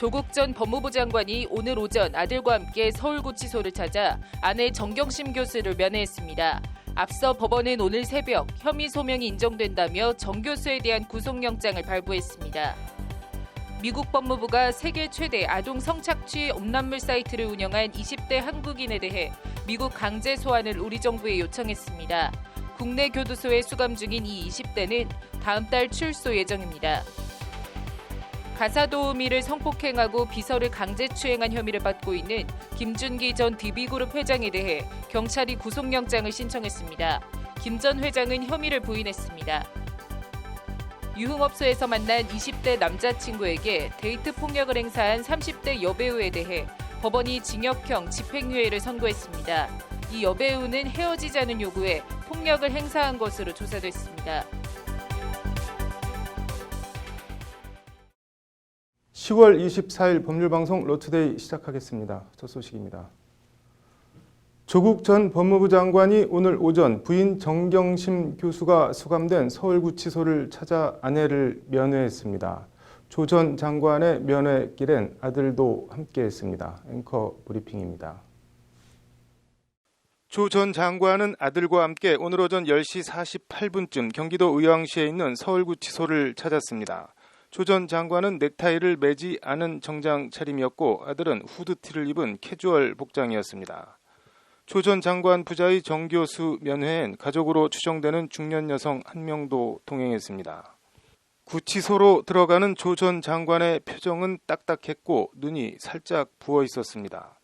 조국 전 법무부 장관이 오늘 오전 아들과 함께 서울구치소를 찾아 아내 정경심 교수를 면회했습니다. 앞서 법원은 오늘 새벽 혐의 소명이 인정된다며 정 교수에 대한 구속영장을 발부했습니다. 미국 법무부가 세계 최대 아동 성착취 음란물 사이트를 운영한 20대 한국인에 대해 미국 강제 소환을 우리 정부에 요청했습니다. 국내 교도소에 수감 중인 이 20대는 다음 달 출소 예정입니다. 가사도우미를 성폭행하고 비서를 강제 추행한 혐의를 받고 있는 김준기 전 DB그룹 회장에 대해 경찰이 구속영장을 신청했습니다. 김 전 회장은 혐의를 부인했습니다. 유흥업소에서 만난 20대 남자친구에게 데이트 폭력을 행사한 30대 여배우에 대해 법원이 징역형 집행유예를 선고했습니다. 이 여배우는 헤어지자는 요구에 폭력을 행사한 것으로 조사됐습니다. 10월 24일 법률방송 로투데이 시작하겠습니다. 첫 소식입니다. 조국 전 법무부 장관이 오늘 오전 부인 정경심 교수가 수감된 서울구치소를 찾아 아내를 면회했습니다. 조 전 장관의 면회길엔 아들도 함께했습니다. 앵커 브리핑입니다. 조전 장관은 아들과 함께 오늘 오전 10시 48분쯤 경기도 의왕시에 있는 서울구치소를 찾았습니다. 조 전 장관은 넥타이를 매지 않은 정장 차림이었고 아들은 후드티를 입은 캐주얼 복장이었습니다. 조 전 장관 부자의 정 교수 면회엔 가족으로 추정되는 중년 여성 한 명도 동행했습니다. 구치소로 들어가는 조 전 장관의 표정은 딱딱했고 눈이 살짝 부어 있었습니다.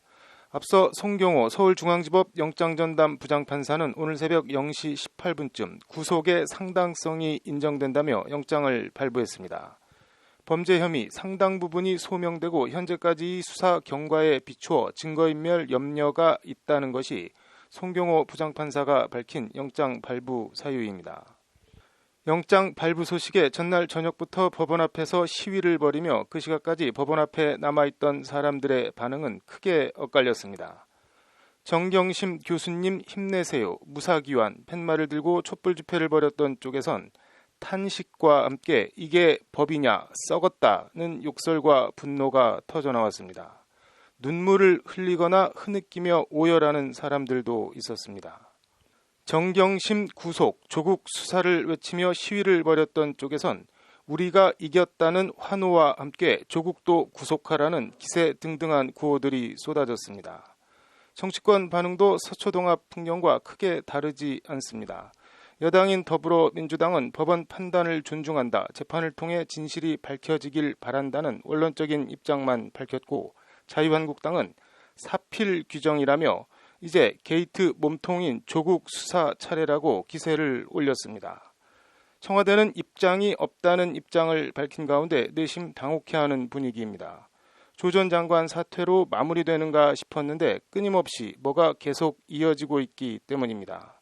앞서 송경호 서울중앙지법 영장전담 부장판사는 오늘 새벽 0시 18분쯤 구속의 상당성이 인정된다며 영장을 발부했습니다. 범죄 혐의 상당 부분이 소명되고 현재까지 수사 경과에 비추어 증거인멸 염려가 있다는 것이 송경호 부장판사가 밝힌 영장 발부 사유입니다. 영장 발부 소식에 전날 저녁부터 법원 앞에서 시위를 벌이며 그 시각까지 법원 앞에 남아있던 사람들의 반응은 크게 엇갈렸습니다. 정경심 교수님 힘내세요. 무사기환 팻말을 들고 촛불 집회를 벌였던 쪽에선 탄식과 함께 이게 법이냐 썩었다는 욕설과 분노가 터져 나왔습니다. 눈물을 흘리거나 흐느끼며 오열하는 사람들도 있었습니다. 정경심 구속, 조국 수사를 외치며 시위를 벌였던 쪽에선 우리가 이겼다는 환호와 함께 조국도 구속하라는 기세 등등한 구호들이 쏟아졌습니다. 정치권 반응도 서초동합 풍경과 크게 다르지 않습니다. 여당인 더불어민주당은 법원 판단을 존중한다. 재판을 통해 진실이 밝혀지길 바란다는 원론적인 입장만 밝혔고 자유한국당은 사필 규정이라며 이제 게이트 몸통인 조국 수사 차례라고 기세를 올렸습니다. 청와대는 입장이 없다는 입장을 밝힌 가운데 내심 당혹해하는 분위기입니다. 조 전 장관 사퇴로 마무리되는가 싶었는데 끊임없이 뭐가 계속 이어지고 있기 때문입니다.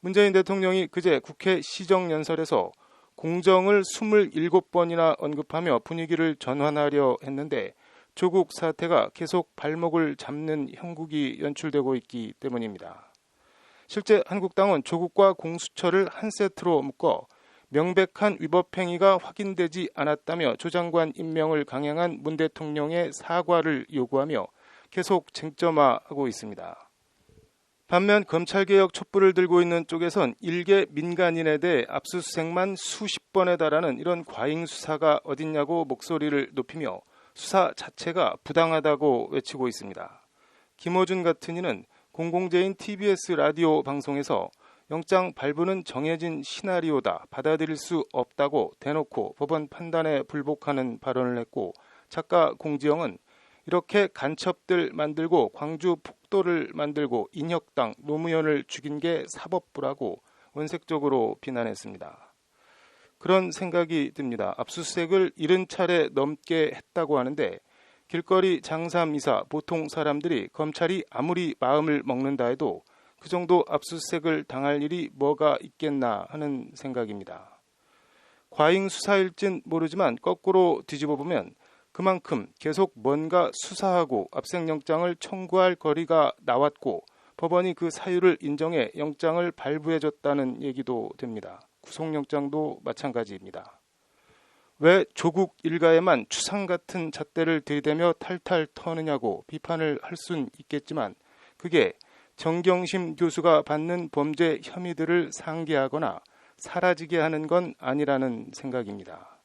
문재인 대통령이 그제 국회 시정연설에서 공정을 27번이나 언급하며 분위기를 전환하려 했는데 조국 사태가 계속 발목을 잡는 형국이 연출되고 있기 때문입니다. 실제 한국당은 조국과 공수처를 한 세트로 묶어 명백한 위법 행위가 확인되지 않았다며 조 장관 임명을 강행한 문 대통령의 사과를 요구하며 계속 쟁점화하고 있습니다. 반면 검찰개혁 촛불을 들고 있는 쪽에선 일개 민간인에 대해 압수수색만 수십 번에 달하는 이런 과잉 수사가 어딨냐고 목소리를 높이며 수사 자체가 부당하다고 외치고 있습니다. 김호준 같은 이는 공공재인 TBS 라디오 방송에서 영장 발부는 정해진 시나리오다 받아들일 수 없다고 대놓고 법원 판단에 불복하는 발언을 했고 작가 공지영은 이렇게 간첩들 만들고 광주 폭도를 만들고 인혁당 노무현을 죽인 게 사법부라고 원색적으로 비난했습니다. 그런 생각이 듭니다. 압수수색을 70차례 넘게 했다고 하는데 길거리 장사미사 보통 사람들이 검찰이 아무리 마음을 먹는다 해도 그 정도 압수수색을 당할 일이 뭐가 있겠나 하는 생각입니다. 과잉 수사일진 모르지만 거꾸로 뒤집어 보면 그만큼 계속 뭔가 수사하고 압생영장을 청구할 거리가 나왔고 법원이 그 사유를 인정해 영장을 발부해줬다는 얘기도 됩니다. 구속영장도 마찬가지입니다. 왜 조국 일가에만 추상 같은 잣대를 들이대며 탈탈 터느냐고 비판을 할 순 있겠지만 그게 정경심 교수가 받는 범죄 혐의들을 상기하거나 사라지게 하는 건 아니라는 생각입니다.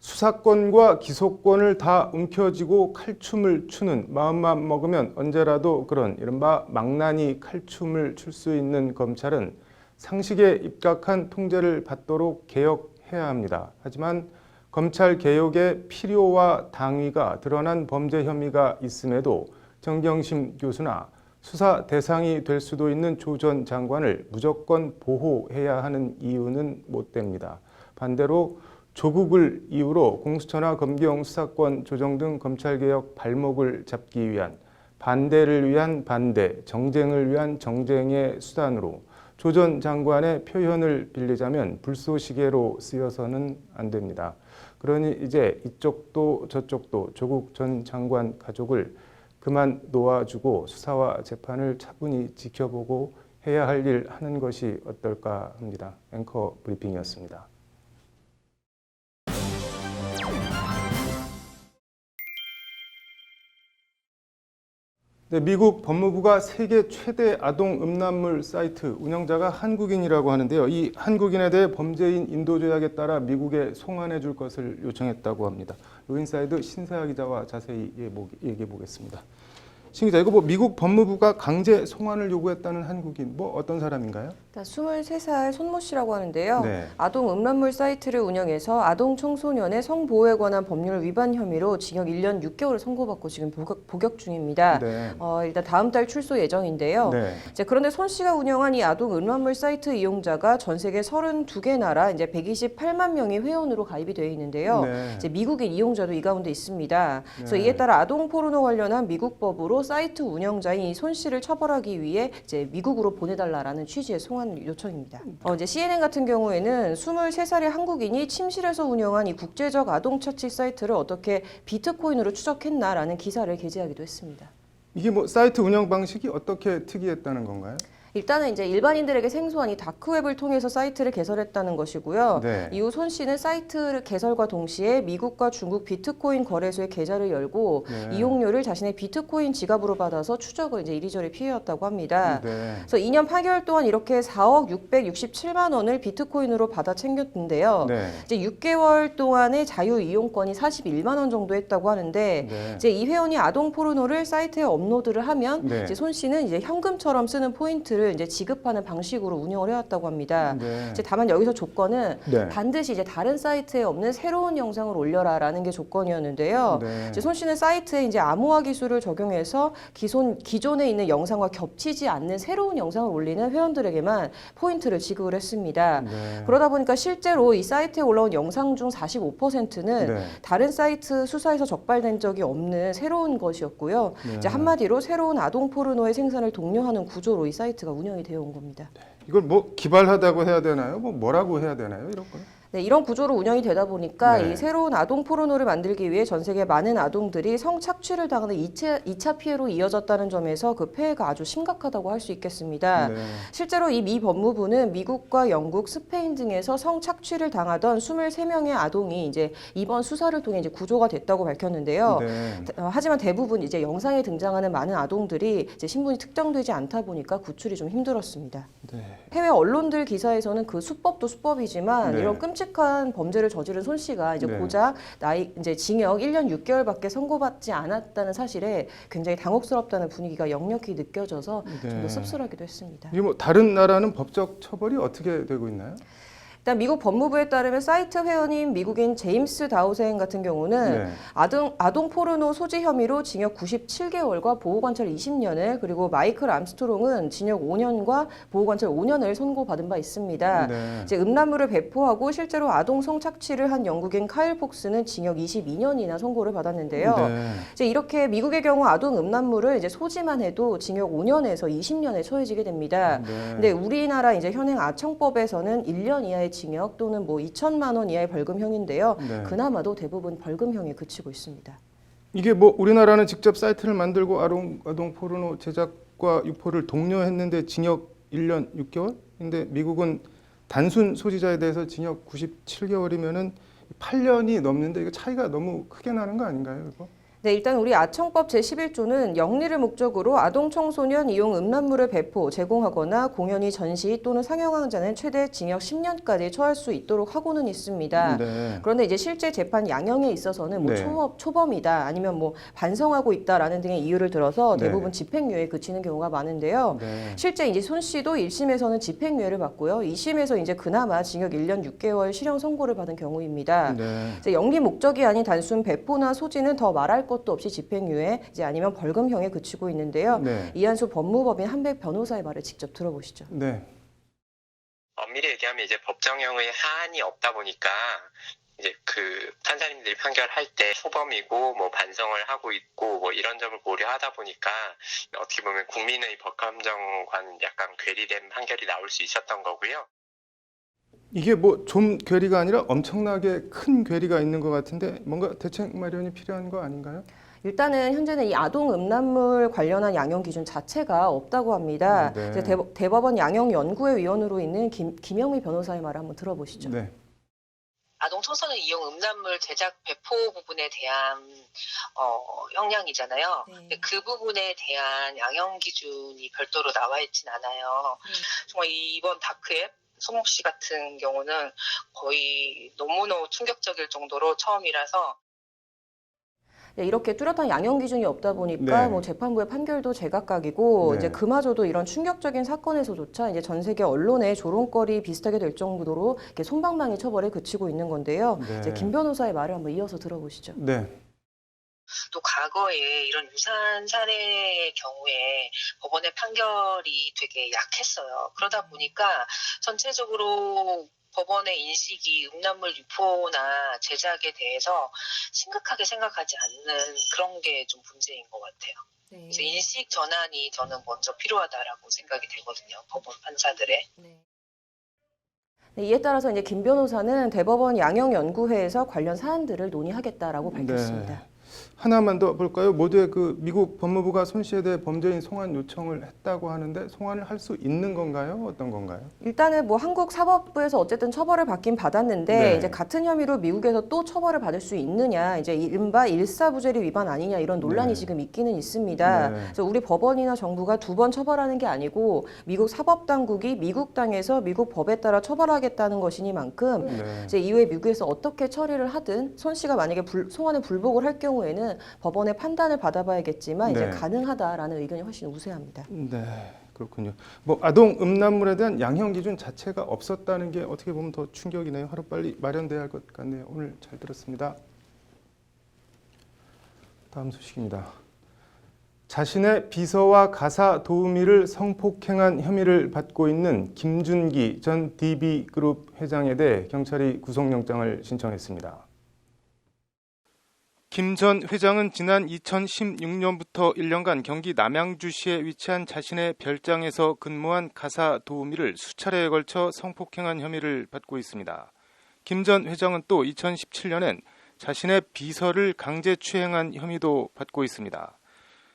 수사권과 기소권을 다 움켜쥐고 칼춤을 추는 마음만 먹으면 언제라도 그런 이른바 망나니 칼춤을 출 수 있는 검찰은 상식에 입각한 통제를 받도록 개혁해야 합니다. 하지만 검찰 개혁의 필요와 당위가 드러난 범죄 혐의가 있음에도 정경심 교수나 수사 대상이 될 수도 있는 조 전 장관을 무조건 보호해야 하는 이유는 못 됩니다. 반대로 조국을 이유로 공수처나 검경 수사권 조정 등 검찰개혁 발목을 잡기 위한 반대를 위한 반대, 정쟁을 위한 정쟁의 수단으로 조 전 장관의 표현을 빌리자면 불쏘시개로 쓰여서는 안 됩니다. 그러니 이제 이쪽도 저쪽도 조국 전 장관 가족을 그만 놓아주고 수사와 재판을 차분히 지켜보고 해야 할 일 하는 것이 어떨까 합니다. 앵커 브리핑이었습니다. 네, 미국 법무부가 세계 최대 아동 음란물 사이트 운영자가 한국인이라고 하는데요. 이 한국인에 대해 범죄인 인도 조약에 따라 미국에 송환해 줄 것을 요청했다고 합니다. 로인사이드 신세아 기자와 자세히 얘기해 보겠습니다. 신 기자, 이거 뭐 미국 법무부가 강제 송환을 요구했다는 한국인 뭐 어떤 사람인가요? 23살 손모 씨라고 하는데요. 네. 아동 음란물 사이트를 운영해서 아동 청소년의 성보호에 관한 법률 위반 혐의로 징역 1년 6개월을 선고받고 지금 복역, 복역 중입니다. 네. 어, 일단 다음 달 출소 예정인데요. 네. 이제 그런데 손 씨가 운영한 이 아동 음란물 사이트 이용자가 전 세계 32개 나라 이제 128만 명이 회원으로 가입이 되어 있는데요. 네. 이제 미국인 이용자도 이 가운데 있습니다. 그래서 네. 이에 따라 아동 포르노 관련한 미국 법으로 사이트 운영자인 이손 씨를 처벌하기 위해 이제 미국으로 보내달라라는 취지의 송환 요청입니다. 어, 이제 CNN 같은 경우에는 23살의 한국인이 침실에서 운영한 이 국제적 아동 처치 사이트를 어떻게 비트코인으로 추적했나라는 기사를 게재하기도 했습니다. 이게 뭐 사이트 운영 방식이 어떻게 특이했다는 건가요? 일단은 이제 일반인들에게 생소한 이 다크웹을 통해서 사이트를 개설했다는 것이고요. 네. 이후 손 씨는 사이트 개설과 동시에 미국과 중국 비트코인 거래소에 계좌를 열고 네. 이용료를 자신의 비트코인 지갑으로 받아서 추적을 이제 이리저리 피해왔다고 합니다. 네. 그래서 2년 8개월 동안 이렇게 4억 667만 원을 비트코인으로 받아 챙겼는데요. 네. 이제 6개월 동안의 자유 이용권이 41만 원 정도 했다고 하는데 네. 이제 이 회원이 아동 포르노를 사이트에 업로드를 하면 네. 이제 손 씨는 이제 현금처럼 쓰는 포인트 를 이제 지급하는 방식으로 운영을 해왔다고 합니다. 네. 이제 다만 여기서 조건은 네. 반드시 이제 다른 사이트에 없는 새로운 영상을 올려라라는 게 조건이었는데요. 네. 이제 손 씨는 사이트에 이제 암호화 기술을 적용해서 기존 기존에 있는 영상과 겹치지 않는 새로운 영상을 올리는 회원들에게만 포인트를 지급을 했습니다. 네. 그러다 보니까 실제로 이 사이트에 올라온 영상 중 45%는 네. 다른 사이트 수사에서 적발된 적이 없는 새로운 것이었고요. 네. 이제 한마디로 새로운 아동 포르노의 생산을 독려하는 구조로 이 사이트가 운영이 되어 온 겁니다. 이걸 뭐 기발하다고 해야 되나요? 뭐 뭐라고 해야 되나요? 이런 거? 네, 이런 구조로 운영이 되다 보니까 네. 이 새로운 아동 포르노를 만들기 위해 전 세계 많은 아동들이 성착취를 당하는 2차, 2차 피해로 이어졌다는 점에서 그 폐해가 아주 심각하다고 할 수 있겠습니다. 네. 실제로 이 미 법무부는 미국과 영국, 스페인 등에서 성착취를 당하던 23명의 아동이 이제 이번 수사를 통해 이제 구조가 됐다고 밝혔는데요. 네. 어, 하지만 대부분 이제 영상에 등장하는 많은 아동들이 이제 신분이 특정되지 않다 보니까 구출이 좀 힘들었습니다. 네. 해외 언론들 기사에서는 그 수법도 수법이지만 네. 이런 끔찍 한 범죄를 저지른 손 씨가 이제 네. 고작 나이 이제 징역 1년 6개월밖에 선고받지 않았다는 사실에 굉장히 당혹스럽다는 분위기가 역력히 느껴져서 좀 네. 더 씁쓸하기도 했습니다. 이게 뭐 다른 나라는 법적 처벌이 어떻게 되고 있나요? 일단 미국 법무부에 따르면 사이트 회원인 미국인 제임스 다우생 같은 경우는 네. 아동, 아동 포르노 소지 혐의로 징역 97개월과 보호관찰 20년을 그리고 마이클 암스트롱은 징역 5년과 보호관찰 5년을 선고받은 바 있습니다. 네. 이제 음란물을 배포하고 실제로 아동 성착취를 한 영국인 카일 폭스는 징역 22년이나 선고를 받았는데요. 네. 이제 이렇게 미국의 경우 아동 음란물을 이제 소지만 해도 징역 5년에서 20년에 처해지게 됩니다. 네. 근데 우리나라 이제 현행 아청법에서는 1년 이하의 징역 또는 뭐 2천만 원 이하의 벌금형인데요. 네. 그나마도 대부분 벌금형에 그치고 있습니다. 이게 뭐 우리나라는 직접 사이트를 만들고 아동 아동 포르노 제작과 유포를 독려했는데 징역 1년 6개월? 근데 미국은 단순 소지자에 대해서 징역 97개월이면은 8년이 넘는데 이거 차이가 너무 크게 나는 거 아닌가요? 이거? 네, 일단 우리 아청법 제11조는 영리를 목적으로 아동 청소년 이용 음란물을 배포, 제공하거나 공연히 전시 또는 상영한 자는 최대 징역 10년까지 처할 수 있도록 하고는 있습니다. 네. 그런데 이제 실제 재판 양형에 있어서는 뭐 네. 초범, 초범이다 아니면 뭐 반성하고 있다라는 등의 이유를 들어서 네. 대부분 집행유예에 그치는 경우가 많은데요. 네. 실제 이제 손 씨도 1심에서는 집행유예를 받고요. 2심에서 이제 그나마 징역 1년 6개월 실형 선고를 받은 경우입니다. 네. 영리 목적이 아닌 단순 배포나 소지는 더 말할 것도 없이 집행유예, 이제 아니면 벌금형에 그치고 있는데요. 네. 이한수 법무법인 한백 변호사의 말을 직접 들어보시죠. 네. 엄밀히 얘기하면 이제 법정형의 하한이 없다 보니까 이제 그 판사님들이 판결할 때 초범이고 뭐 반성을 하고 있고 뭐 이런 점을 고려하다 보니까 어떻게 보면 국민의 법감정과는 약간 괴리된 판결이 나올 수 있었던 거고요. 이게 뭐 좀 괴리가 아니라 엄청나게 큰 괴리가 있는 것 같은데 뭔가 대책 마련이 필요한 거 아닌가요? 일단은 현재는 이 아동 음란물 관련한 양형 기준 자체가 없다고 합니다. 네. 이제 대- 대법 원 양형 연구회 위원으로 있는 김, 김영미 변호사의 말을 한번 들어보시죠. 네. 아동 청소년 이용 음란물 제작 배포 부분에 대한 어, 형량이잖아요. 네. 근데 그 부분에 대한 양형 기준이 별도로 나와 있진 않아요. 정말 이번 다크앱 소목 씨 같은 경우는 거의 너무너무 충격적일 정도로 처음이라서 네, 이렇게 뚜렷한 양형 기준이 없다 보니까 네. 뭐 재판부의 판결도 제각각이고 네. 이제 그마저도 이런 충격적인 사건에서조차 이제 전 세계 언론의 조롱거리 비슷하게 될 정도로 이렇게 손방망이 처벌에 그치고 있는 건데요. 네. 이제 김 변호사의 말을 한번 이어서 들어보시죠. 네. 또 과거에 이런 유산 사례의 경우에 법원의 판결이 되게 약했어요. 그러다 보니까 전체적으로 법원의 인식이 음란물 유포나 제작에 대해서 심각하게 생각하지 않는 그런 게 좀 문제인 것 같아요. 그래서 인식 전환이 저는 먼저 필요하다라고 생각이 되거든요. 법원 판사들의. 네, 이에 따라서 이제 김 변호사는 대법원 양형 연구회에서 관련 사안들을 논의하겠다라고 밝혔습니다. 네. 하나만 더 볼까요? 모두의 그 미국 법무부가 손 씨에 대해 범죄인 송환 요청을 했다고 하는데 송환을 할 수 있는 건가요? 어떤 건가요? 일단은 뭐 한국 사법부에서 어쨌든 처벌을 받긴 받았는데 네. 이제 같은 혐의로 미국에서 또 처벌을 받을 수 있느냐 이제 이른바 일사부재리 위반 아니냐 이런 논란이 네. 지금 있기는 있습니다. 네. 그래서 우리 법원이나 정부가 두 번 처벌하는 게 아니고 미국 사법 당국이 미국 땅에서 미국 법에 따라 처벌하겠다는 것이니만큼 네. 이제 이후에 미국에서 어떻게 처리를 하든 손 씨가 만약에 불, 송환에 불복을 할 경우에는 법원의 판단을 받아봐야겠지만 이제 네. 가능하다라는 의견이 훨씬 우세합니다. 네. 그렇군요. 뭐 아동 음란물에 대한 양형 기준 자체가 없었다는 게 어떻게 보면 더 충격이네요. 하루 빨리 마련돼야 할 것 같네요. 오늘 잘 들었습니다. 다음 소식입니다. 자신의 비서와 가사 도우미를 성폭행한 혐의를 받고 있는 김준기 전 DB그룹 회장에 대해 경찰이 구속영장을 신청했습니다. 김 전 회장은 지난 2016년부터 1년간 경기 남양주시에 위치한 자신의 별장에서 근무한 가사 도우미를 수차례에 걸쳐 성폭행한 혐의를 받고 있습니다. 김 전 회장은 또 2017년엔 자신의 비서를 강제 추행한 혐의도 받고 있습니다.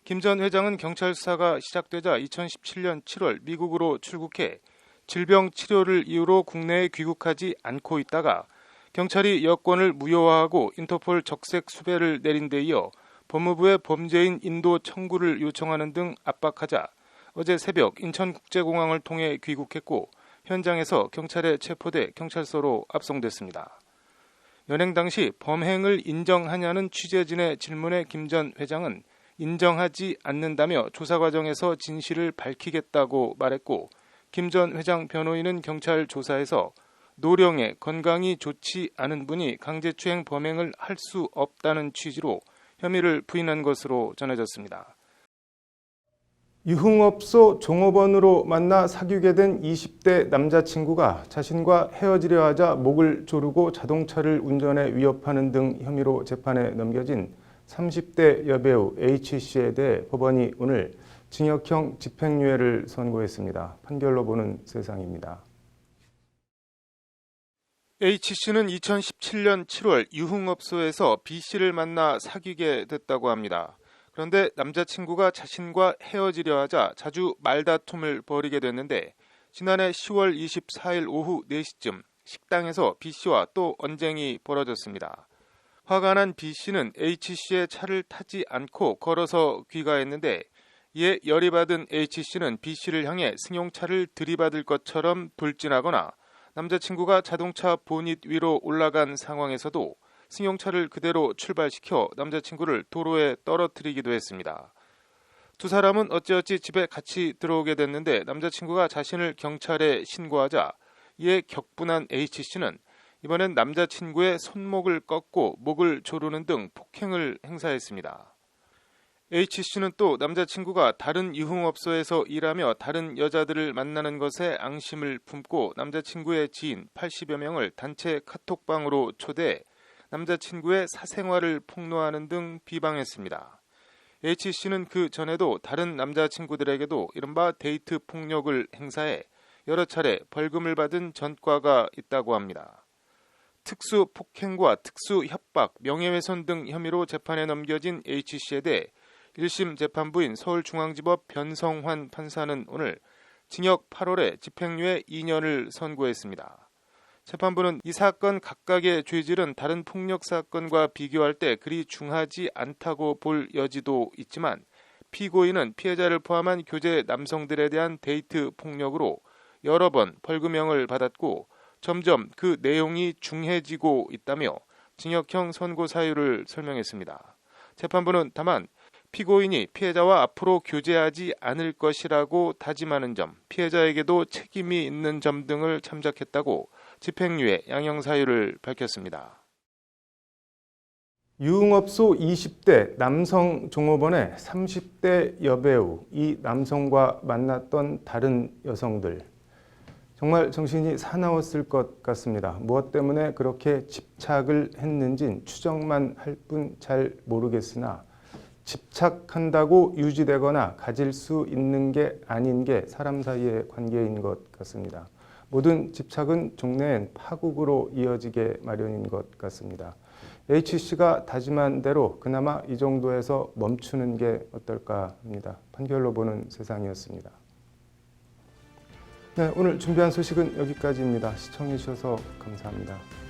김 전 회장은 경찰 수사가 시작되자 2017년 7월 미국으로 출국해 질병 치료를 이유로 국내에 귀국하지 않고 있다가 경찰이 여권을 무효화하고 인터폴 적색 수배를 내린 데 이어 법무부의 범죄인 인도 청구를 요청하는 등 압박하자 어제 새벽 인천국제공항을 통해 귀국했고 현장에서 경찰에 체포돼 경찰서로 압송됐습니다. 연행 당시 범행을 인정하냐는 취재진의 질문에 김 전 회장은 인정하지 않는다며 조사 과정에서 진실을 밝히겠다고 말했고 김 전 회장 변호인은 경찰 조사에서 노령에 건강이 좋지 않은 분이 강제추행 범행을 할 수 없다는 취지로 혐의를 부인한 것으로 전해졌습니다. 유흥업소 종업원으로 만나 사귀게 된 20대 남자친구가 자신과 헤어지려 하자 목을 조르고 자동차를 운전해 위협하는 등 혐의로 재판에 넘겨진 30대 여배우 H씨에 대해 법원이 오늘 징역형 집행유예를 선고했습니다. 판결로 보는 세상입니다. H씨는 2017년 7월 유흥업소에서 B씨를 만나 사귀게 됐다고 합니다. 그런데 남자친구가 자신과 헤어지려 하자 자주 말다툼을 벌이게 됐는데 지난해 10월 24일 오후 4시쯤 식당에서 B 씨와 또 언쟁이 벌어졌습니다. 화가 난 B 씨는 H 씨의 차를 타지 않고 걸어서 귀가했는데 이에 열이 받은 H 씨는 B 씨를 향해 승용차를 들이받을 것처럼 돌진하거나 남자친구가 자동차 보닛 위로 올라간 상황에서도 승용차를 그대로 출발시켜 남자친구를 도로에 떨어뜨리기도 했습니다. 두 사람은 어찌어찌 집에 같이 들어오게 됐는데 남자친구가 자신을 경찰에 신고하자 이에 격분한 H씨는 이번엔 남자친구의 손목을 꺾고 목을 조르는 등 폭행을 행사했습니다. H씨는 또 남자친구가 다른 유흥업소에서 일하며 다른 여자들을 만나는 것에 앙심을 품고 남자친구의 지인 80여 명을 단체 카톡방으로 초대해 남자친구의 사생활을 폭로하는 등 비방했습니다. H씨는 그 전에도 다른 남자친구들에게도 이른바 데이트 폭력을 행사해 여러 차례 벌금을 받은 전과가 있다고 합니다. 특수 폭행과 특수 협박, 명예훼손 등 혐의로 재판에 넘겨진 H씨에 대해 1심 재판부인 서울중앙지법 변성환 판사는 오늘 징역 8월에 집행유예 2년을 선고했습니다. 재판부는 이 사건 각각의 죄질은 다른 폭력 사건과 비교할 때 그리 중하지 않다고 볼 여지도 있지만 피고인은 피해자를 포함한 교제 남성들에 대한 데이트 폭력으로 여러 번 벌금형을 받았고 점점 그 내용이 중해지고 있다며 징역형 선고 사유를 설명했습니다. 재판부는 다만 피고인이 피해자와 앞으로 교제하지 않을 것이라고 다짐하는 점, 피해자에게도 책임이 있는 점 등을 참작했다고 집행유예 양형 사유를 밝혔습니다. 유흥업소 20대 남성 종업원의 30대 여배우, 이 남성과 만났던 다른 여성들. 정말 정신이 사나웠을 것 같습니다. 무엇 때문에 그렇게 집착을 했는진 추정만 할 뿐 잘 모르겠으나 집착한다고 유지되거나 가질 수 있는 게 아닌 게 사람 사이의 관계인 것 같습니다. 모든 집착은 종래엔 파국으로 이어지게 마련인 것 같습니다. H씨가 다짐한 대로 그나마 이 정도에서 멈추는 게 어떨까 합니다. 판결로 보는 세상이었습니다. 네, 오늘 준비한 소식은 여기까지입니다. 시청해 주셔서 감사합니다.